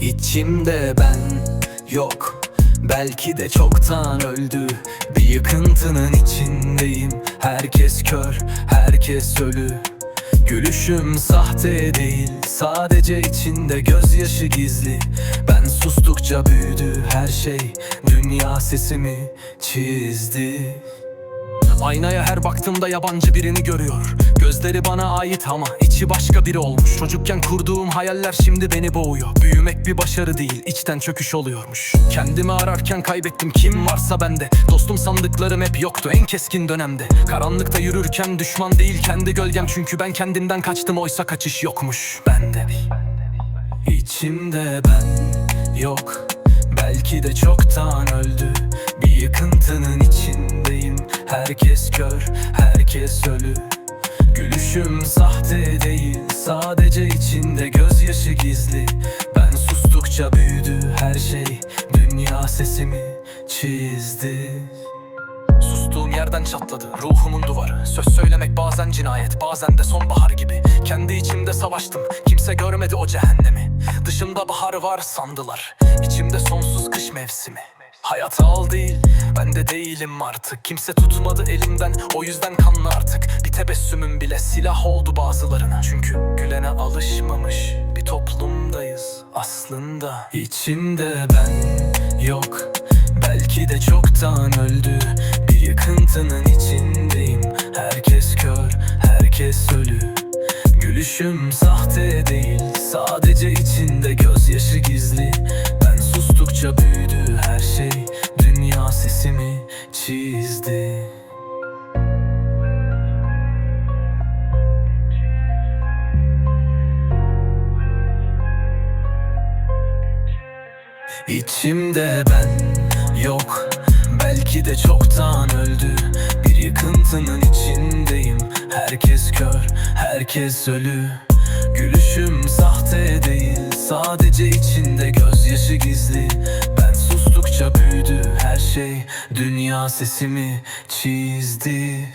İçimde ben yok. Belki de çoktan öldü. Bir yıkıntının içindeyim. Herkes kör, herkes ölü. Gülüşüm sahte değil. Sadece içinde gözyaşı gizli. Ben sustukça büyüdü her şey. Dünya sesimi çizdi Aynaya her baktığımda yabancı birini görüyor. Gözleri bana ait ama içi başka biri olmuş. Çocukken kurduğum hayaller şimdi beni boğuyor. Büyümek bir başarı değil içten çöküş oluyormuş. Kendimi ararken kaybettim kim varsa bende. Dostum sandıklarım hep yoktu en keskin dönemde. Karanlıkta yürürken düşman değil kendi gölgem. Çünkü ben kendimden kaçtım oysa kaçış yokmuş. Bende İçimde ben yok Belki de çoktan öldü. Bir yıkıntının içindeyim. Herkes kör, herkes ölü. Gülüşüm sahte değil Sadece içinde gözyaşı gizli. Ben sustukça büyüdü her şey. Dünya sesimi çizdi yerden çatladı. Ruhumun duvarı. Söz söylemek bazen cinayet bazen de sonbahar gibi. Kendi içimde savaştım. Kimse görmedi o cehennemi. Dışımda bahar var sandılar. İçimde sonsuz kış mevsimi. Hayat al değil ben de değilim artık. Kimse tutmadı elimden o yüzden kanlı artık. Bir tebessümüm bile silah oldu bazılarına. Çünkü gülene alışmamış bir toplumdayız aslında. İçimde ben yok Belki de çoktan öldü yıkıntının içindeyim. Herkes kör, herkes ölü. Gülüşüm sahte değil Sadece içinde gözyaşı gizli. Ben sustukça büyüdü her şey Dünya sesimi çizdi. İçimde ben yok Belki de Bir yıkıntının içindeyim. Herkes kör, herkes ölü. Gülüşüm sahte değil Sadece içinde gözyaşı gizli. Ben sustukça büyüdü her şey Dünya sesimi çizdi